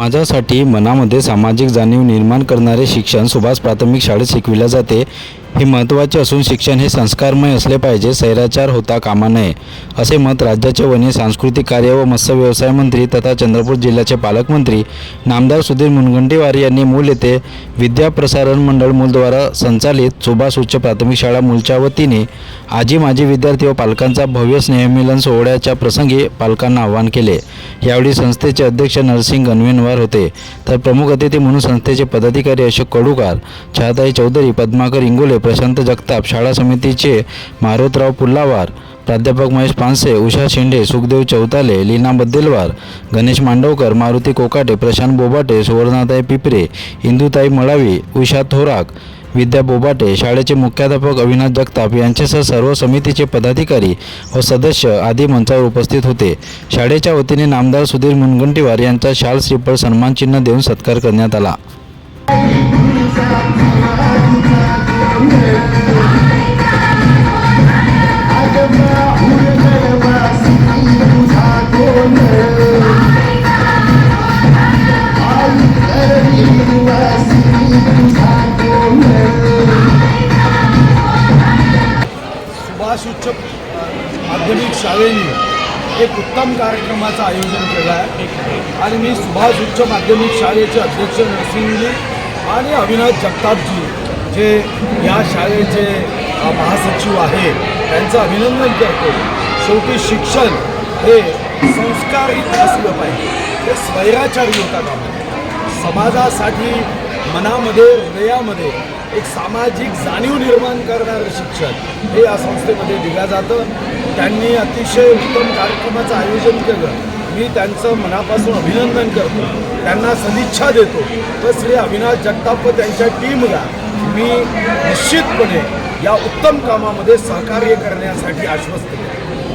माझ्यासाठी मनामध्ये सामाजिक जाणीव निर्माण करणारे शिक्षण सुभाष प्राथमिक शाळेत शिकविले जाते. हे महत्त्वाचे असून शिक्षण हे संस्कारमय असले पाहिजे सैराचार होता कामा नये असे मत राज्याचे वने सांस्कृतिक कार्य व मत्स्य व्यवसाय मंत्री तथा चंद्रपूर जिल्ह्याचे पालकमंत्री नामदार सुधीर मुनगंटीवार यांनी मूल येथे विद्या प्रसारण मंडळ मूलद्वारा संचालित सुभाष उच्च प्राथमिक शाळा मूलच्या वतीने आजी माजी विद्यार्थी व पालकांचा भव्य स्नेहमिलन सोहळ्याच्या प्रसंगी पालकांना आवाहन केले. यावेळी संस्थेचे अध्यक्ष नरसिंग गणवेनवार होते. तर प्रमुख अतिथी म्हणून संस्थेचे पदाधिकारी अशोक कडूकार छाताई चौधरी पद्माकर इंगोले प्रशांत जगताप शाळा समितीचे मारोतराव पुल्लावार प्राध्यापक महेश पानसे उषा शिंदे सुखदेव चौताले लीना बद्देलवार गणेश मांडवकर मारुती कोकाटे प्रशांत बोबाटे सुवर्णाताई पिपरे इंदुताई मळावी उषा थोराक विद्या बोबाटे शाळेचे मुख्याध्यापक अविनाश जगताप यांच्यासह सर्व समितीचे पदाधिकारी व सदस्य आदी मंचावर उपस्थित होते. शाळेच्या वतीने नामदार सुधीर मुनगंटीवार यांचा शाल श्रीफळ सन्मानचिन्ह देऊन सत्कार करण्यात आला. सुभाष उच्च माध्यमिक शाळेने एक उत्तम कार्यक्रमाचं आयोजन केलं आहे. आणि मी सुभाष उच्च माध्यमिक शाळेचे अध्यक्ष नरसिंहजी आणि अविनाश जगतापजी जे या शाळेचे महासचिव आहे त्यांचं अभिनंदन करतो. शेवटी शिक्षण हे संस्कारित असलं पाहिजे. हे स्वैराचारी होता कामा समाजासाठी मनामध्ये हृदयामध्ये एक सामाजिक जाणीव निर्माण करणारं शिक्षण हे या संस्थेमध्ये दिलं जातं. त्यांनी अतिशय उत्तम कार्यक्रमाचं आयोजन केलं. मी त्यांचं मनापासून अभिनंदन करतो. त्यांना सदिच्छा देतो. तर श्री अविनाश जगताप त्यांच्या टीमला मी निश्चितपणे या उत्तम कामामध्ये सहकार्य करण्यासाठी आश्वस्त केलं